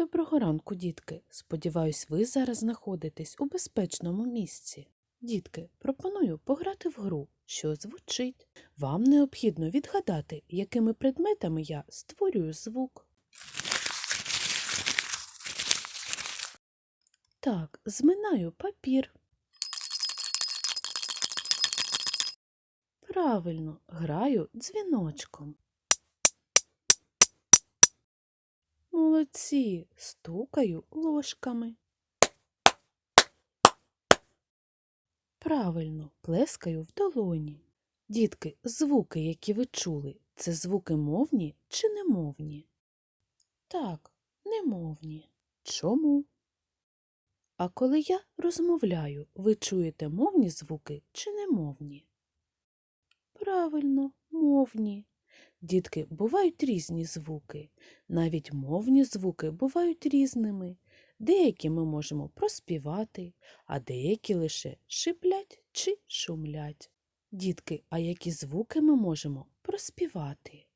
Доброго ранку, дітки. Сподіваюсь, ви зараз знаходитесь у безпечному місці. Дітки, пропоную пограти в гру, що звучить. Вам необхідно відгадати, якими предметами я створюю звук. Так, зминаю папір. Правильно, граю дзвіночком. Молодці, стукаю ложками. Правильно, плескаю в долоні. Дітки, звуки, які ви чули, це звуки мовні чи немовні? Так, немовні. Чому? А коли я розмовляю, ви чуєте мовні звуки чи немовні? Правильно, мовні. Дітки, бувають різні звуки. Навіть мовні звуки бувають різними. Деякі ми можемо проспівати, а деякі лише шиплять чи шумлять. Дітки, а які звуки ми можемо проспівати?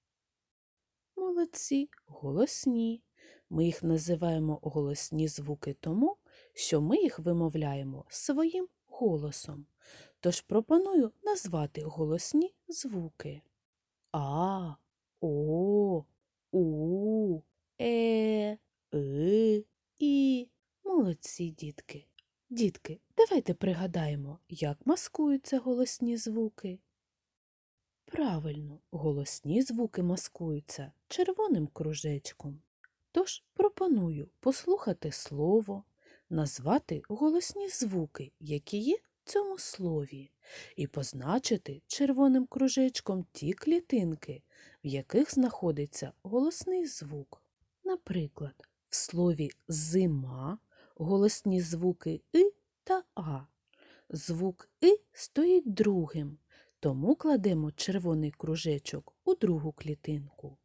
Молодці, голосні. Ми їх називаємо голосні звуки тому, що ми їх вимовляємо своїм голосом. Тож пропоную назвати голосні звуки. А, О, У, Е, И, І. Молодці, дітки. Дітки, давайте пригадаємо, як маскуються голосні звуки. Правильно, голосні звуки маскуються червоним кружечком. Тож пропоную послухати слово, назвати голосні звуки, які є в цьому слові, і позначити червоним кружечком ті клітинки, в яких знаходиться голосний звук. Наприклад, в слові зима голосні звуки и та а. Звук и стоїть другим, тому кладемо червоний кружечок у другу клітинку,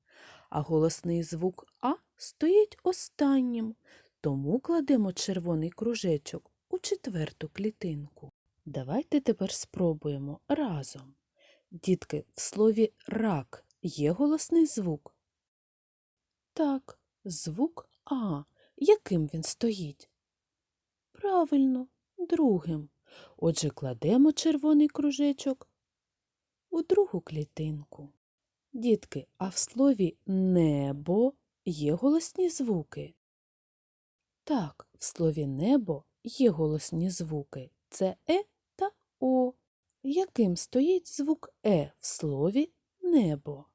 а голосний звук а стоїть останнім, тому кладемо червоний кружечок у четверту клітинку. Давайте тепер спробуємо разом. Дітки, в слові рак є голосний звук? Так, звук А. Яким він стоїть? Правильно, другим. Отже, кладемо червоний кружечок у другу клітинку. Дітки, а в слові небо є голосні звуки? Так, в слові небо є голосні звуки. Це е о. Яким стоїть звук е в слові небо?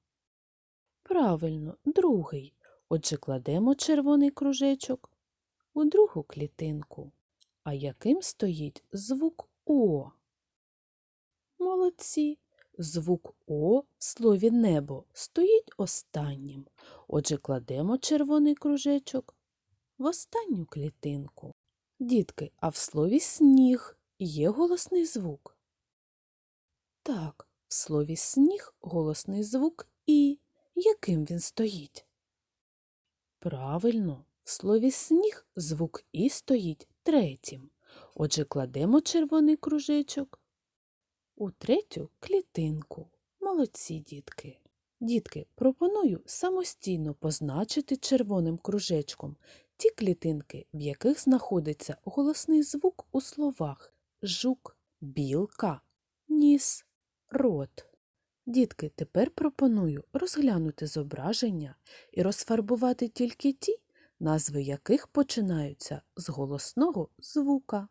Правильно, другий. Отже, кладемо червоний кружечок у другу клітинку. А яким стоїть звук О? Молодці. Звук О в слові небо стоїть останнім. Отже, кладемо червоний кружечок в останню клітинку. Дітки, а в слові сніг є голосний звук? Так, в слові сніг голосний звук І. Яким він стоїть? Правильно, в слові сніг звук І стоїть третім. Отже, кладемо червоний кружечок у третю клітинку. Молодці, дітки. Дітки, пропоную самостійно позначити червоним кружечком ті клітинки, в яких знаходиться голосний звук у словах жук, білка, ніс, рот. Дітки, тепер пропоную розглянути зображення і розфарбувати тільки ті, назви яких починаються з голосного звука.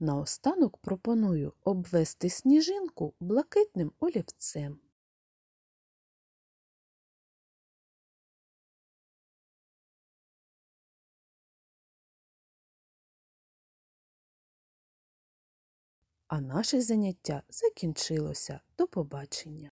Наостанок пропоную обвести сніжинку блакитним олівцем. А наше заняття закінчилося. До побачення!